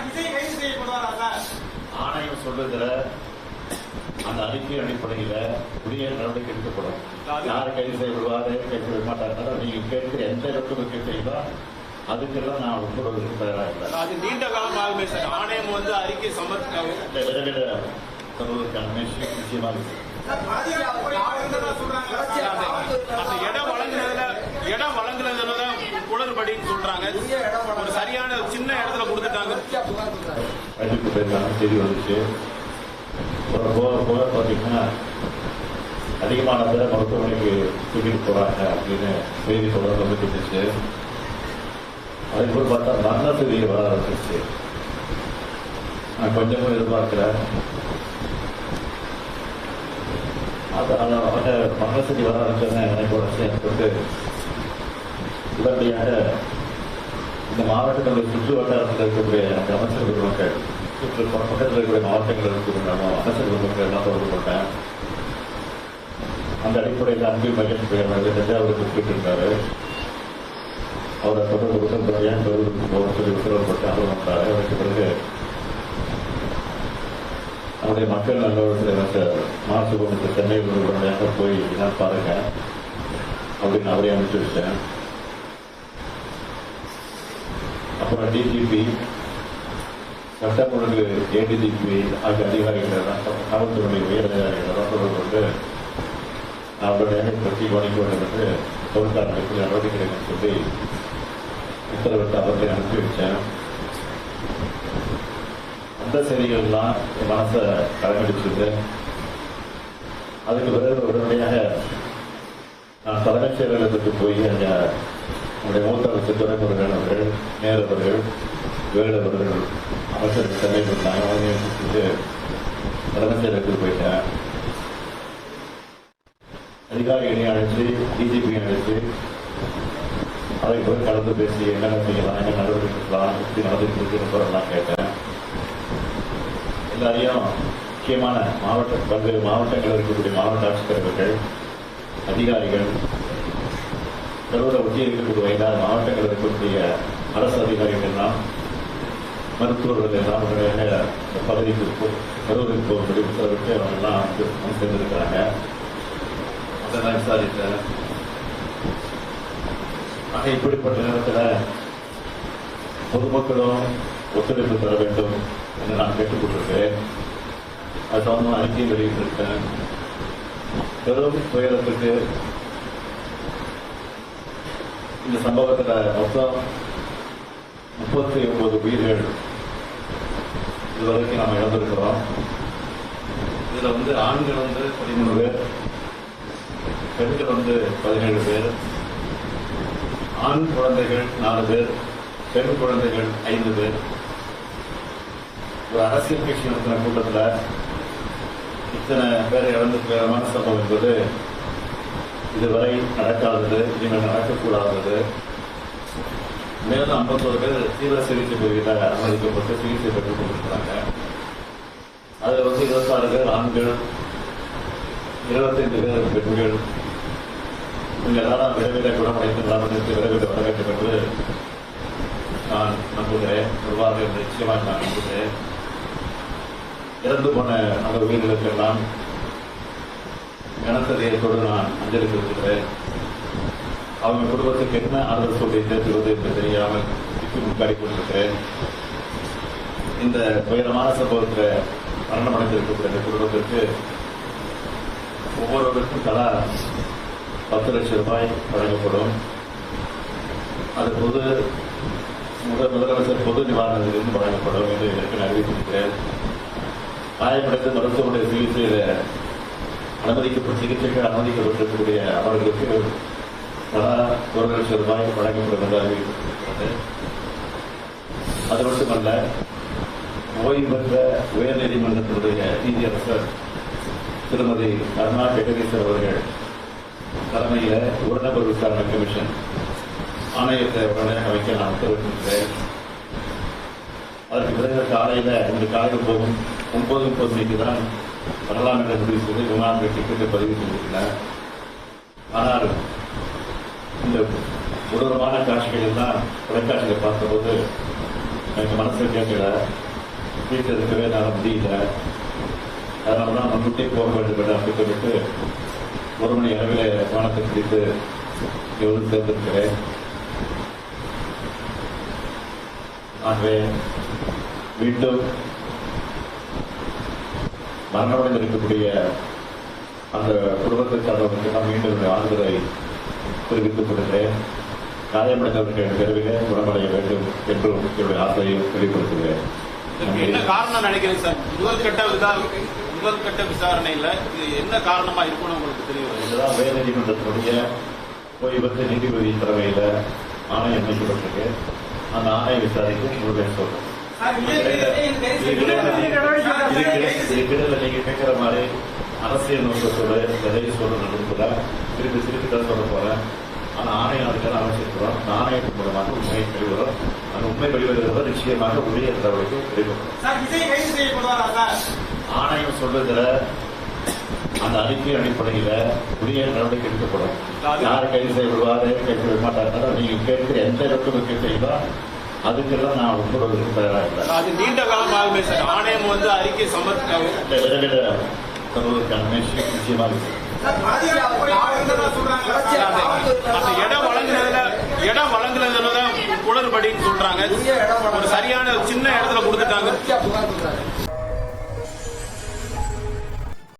விஜய் கைது செய்யப்படுவாரா சார் ஆணையம் சொல்லுகிற அந்த அறிக்கை அடிப்படையில உரிய நடவடிக்கை எடுக்கப்படும். யார் கைது செய்யப்படுவாரு கைது செய்ய மாட்டாங்க நீங்க கேட்கிற எந்த இடத்துல செய்தோ அதுக்கெல்லாம் நான் ஒப்புறதுக்கு தயாராக இல்லை அது நீண்ட காலமாகவே சார். ஆணையம் வந்து அறிக்கை சமர்ப்பிக்காங்க இந்த விரைவில் தருவதற்கான முயற்சி நிச்சயமாக இருக்கு. சார் பாஜக போய் வழங்குறதா சொல்றாங்க அந்த இடம் வழங்குனதுல இடம் வழங்குனதுல குளறுபடின்னு சொல்றாங்க ஒரு சரியான சின்ன இடத்துல கொடுத்துட்டாங்க அறிவிப்பு போயிருக்காங்க செய்தி வந்துச்சு அப்புறம் போக போக பார்த்தீங்கன்னா அதிகமான பேரை மருத்துவமனைக்கு தூக்கிட்டு போறாங்க அப்படின்னு செய்தி தொடர்ந்து வந்துட்டு இருந்துச்சு அதே போல் பார்த்தா மரண செய்தி வர ஆரம்பிச்சிருச்சு நான் கொஞ்சமும் எதிர்பார்க்கிறேன் அது அவங்க மரண செய்தி வர ஆரம்பிச்சோன்னே எனக்கு ஒரு விஷயம் போட்டு உடனடியாக இந்த மாவட்டத்தில் சுற்று வட்டாரத்தில் இருக்கக்கூடிய அந்த அமைச்சர் குடும்பங்கள் சுற்று பக்கத்தில் இருக்கக்கூடிய மாவட்டங்களில் இருக்கக்கூடிய அமைச்சர் குடும்பங்கள் எல்லாம் தொடர்பு கொண்டேன் அந்த அடிப்படையில் அன்பில் மகேஷ் பெயர் தஞ்சாவூருக்கு போயிட்டு அவரை தொடர்பு கொண்டு ஏன் தொடர்பு போக சொல்லி உத்தரவு போட்டு அவர் வந்தார். அதற்கு பிறகு நம்முடைய மக்கள் நல்லவர்கள் அமைச்சர் மாசு கொண்டு சென்னை உடனடியாக போய் நான் பாருங்க அப்படின்னு அவரே அனுப்பிச்சு வச்சேன். அப்புறம் டிஜிபி சட்டம் ஒழுங்கு ஏடிஜிபி ஆகிய அதிகாரிகளெல்லாம் காவல்துறை உயர் அதிகாரிகளெல்லாம் தொடர்பு கொண்டு அவருடைய பற்றி கவனிக்க வேண்டும் என்று பொருட்காரர்களுக்கு நடவடிக்கைகள் சொல்லி உத்தரவிட்டு அவர்களை அனுப்பி வச்சேன் அந்த செய்திகள்லாம் என் மனசை கலங்கடிச்சது அதுக்கு பிறகு உடனடியாக நான் தலைமைச் செயலகத்துக்கு போய் அங்கே நம்முடைய மூத்த அமைச்சர் துறைமுருகன் அவர்கள் நேரவர்கள் அவர்கள் வேலு அவர்கள் அமைச்சர் சென்னை இருந்தாங்க அவங்க கூப்பிட்டு தலைமைச் செயலகத்துக்கு போயிட்டேன் அதிகாரிகளை அழைச்சு டிஜிபி அழைச்சு அதை போய் கலந்து பேசி என்னென்ன செய்யலாம் என்ன நடவடிக்கை எடுக்கலாம் எப்படி நடந்துட்டு இருக்குன்னு கேட்டேன். எல்லாரையும் முக்கியமான மாவட்ட பல்வேறு மாவட்டங்களில் இருக்கக்கூடிய மாவட்ட ஆட்சித்தலைவர்கள் அதிகாரிகள் கரூரை ஒட்டி இருக்கக்கூடிய வயதான மாவட்டங்களில் இருக்கக்கூடிய அரசு அதிகாரிகள் எல்லாம் மருத்துவர்கள் எல்லாம் உடனடியாக பதவிக்கு பகுதிக்கு போ- கரூருக்கு போகும்படி உத்தரவிட்டு வந்து சேர்ந்திருக்கிறாங்க அதை நான் விசாரித்தேன் ஆக இப்படிப்பட்ட நேரத்தில் பொதுமக்களும் ஒத்துழைப்பு தர வேண்டும் என்று நான் கேட்டுக்கொண்டிருக்கிறேன். அது சம்பந்தமாக அறிக்கை வெளியிட்டிருக்கேன். பெரும் துயரத்துக்கு இந்த சம்பவத்தில் மொத்தம் முப்பத்தி ஒன்பது உயிர்கள் இதுவரைக்கும் நாம் இழந்திருக்கிறோம். இதில் வந்து ஆண்கள் வந்து பதிமூணு பேர் பெண்கள் வந்து பதினேழு பேர் ஆண் குழந்தைகள் நாலு பேர் பெண் குழந்தைகள் ஐந்து பேர். ஒரு அரசியல் கட்சி நடத்தின கூட்டத்தில் இத்தனை பேரை இழந்து துயரமான சம்பவம் என்பது இதுவரை நடக்காதது இனிமேல் நடக்கக்கூடாதது. மேலும் ஐம்பத்தோரு பேர் தீவிர சிகிச்சை பிரிவில் அனுமதிக்கப்பட்டு சிகிச்சை பெற்றுக் கொண்டிருக்கிறாங்க. அதில் வந்து இருபத்தாறு பேர் ஆண்கள் இருபத்தைந்து பேர் பெண்கள். நீங்கள் எல்லாரும் விரைவில் குணமடைந்து நலமடைந்து விரைவில் வர வேண்டும் என்று நான் நம்புகிறேன். நிர்வாகம் நிச்சயமாக நான் நம்புகிறேன். இறந்து போன அந்த உயிர்களுக்கெல்லாம் கனத்ததையத்தோடு நான் அஞ்சலி செலுத்துகிறேன். அவங்க குடும்பத்துக்கு என்ன ஆறுதல் சொல்லி சேர்த்துவது என்று தெரியாமல் திக்கு முக்காடி கொண்டிருக்கிறேன் இந்த துயரமான சம்பவத்தில் மரணமடைந்திருக்கக்கூடிய இந்த குடும்பத்திற்கு ஒவ்வொருவருக்கும் தலா பத்து லட்சம் ரூபாய் வழங்கப்படும். அது பொது முதல் முதலமைச்சர் பொது நிவாரணத்திலிருந்து வழங்கப்படும் என்று ஏற்கனவே அறிவித்திருக்கிறேன். காயமடைந்து மருத்துவமனை சிகிச்சையில் அனுமதிக்கப்பட்ட சிகிச்சைகள் அனுமதிக்கப்பட்டிருக்கக்கூடிய அவர்களுக்கு தலா ஒரு லட்சம் ரூபாய் வழங்கப்படும் என்று அறிவிக்கப்பட்டிருக்கிறது அது மட்டுமல்ல ஓய்வு பெற்ற உயர்நீதிமன்றத்தினுடைய நீதியரசர் திருமதி அருணா ஜெகதீஸ்வர் அவர்கள் தலைமையில் ஒரு நபர் விசாரணை கமிஷன் ஆணையத்தை உடனே அமைக்க நான் உத்தரவிட்டிருக்கிறேன். அதற்கு பிறகு காலையில் இன்று காலையில் போகும் ஒன்பது முப்பது மணிக்கு தான் வரலாம் என்ற முடிவு செய்து விமானங்கள் டிக்கெட்டை பதிவு செய்திருக்கிறேன் ஆனால் இந்த கொடூரமான காட்சிகள் எல்லாம் தொலைக்காட்சியில் பார்த்தபோது எனக்கு மனசு கேட்கல. வீட்டில் இருக்கவே என்னால் முடியல. அதனால தான் முன்கூட்டி போக வேண்டும் அப்படி சொல்லிட்டு ஒரு மணி அளவில் விமானத்தை பிடித்து எவ்வளவு சேர்ந்திருக்கிறேன். ஆகவே மீண்டும் மரணமடைந்து இருக்கக்கூடிய அந்த குடும்பத்திற்கானவர்களுக்கு நான் மீண்டும் ஆறுதலை தெரிவித்துக் கொள்கிறேன் காயமடைந்தவர்கள் விரைவிலே குணமடைய வேண்டும் என்றும் என்னுடைய ஆசையை வெளிப்படுத்துகிறேன். என்ன காரணம் நினைக்கிறீங்க சார்? முதல் கட்ட விசா முதல் கட்ட விசாரணையில இது என்ன காரணமா இருக்கும்னு உங்களுக்கு தெரியும் இதுதான் உயர் நீதிமன்றத்தினுடைய ஓய்வற்ற நீதிபதி தலைமையில ஆணையம் அமைக்கப்பட்டிருக்கு. அந்த ஆணைய விசாரித்து முழுமையாக சொல்றேன். இதுக்கிடையில நீங்க கேட்கிற மாதிரி அரசியல் நோக்கத்தோட எதையும் சொல்றது கூட திருப்பி திருப்பி தான் சொல்ல போறேன் ஆனா ஆணையம் அதுக்கான அமைச்சிருக்கிறோம் அந்த ஆணையத்தின் மூலமாக உண்மையை வெளிவரும் அந்த உண்மை வெளிவருகிறத நிச்சயமாக உரிய நடவடிக்கை வெளிவரும் ஆணையம் சொல்றதுல அந்த அறிக்கை அடிப்படையில உரிய நடவடிக்கை எடுக்கப்படும். யார் கைது செய்யப்படுவாரு கைது செய்ய மாட்டாங்க நீங்கள் கேட்கிற எந்த இடத்துல கேட்டீங்களோ அதுக்கெல்லாம் நான் ஒப்புறதுக்கு தயாரா இல்லை. அது நீண்ட காலமாகவே சார். ஆணையம் வந்து அறிக்கை சமர்ப்பிக்க இந்த விரைவில் தருவதற்கான முயற்சி நிச்சயமாக இருக்கு. இடம் வழங்குனதுல இடம் வழங்குனதுல தான் குளறுபடின்னு சொல்றாங்க ஒரு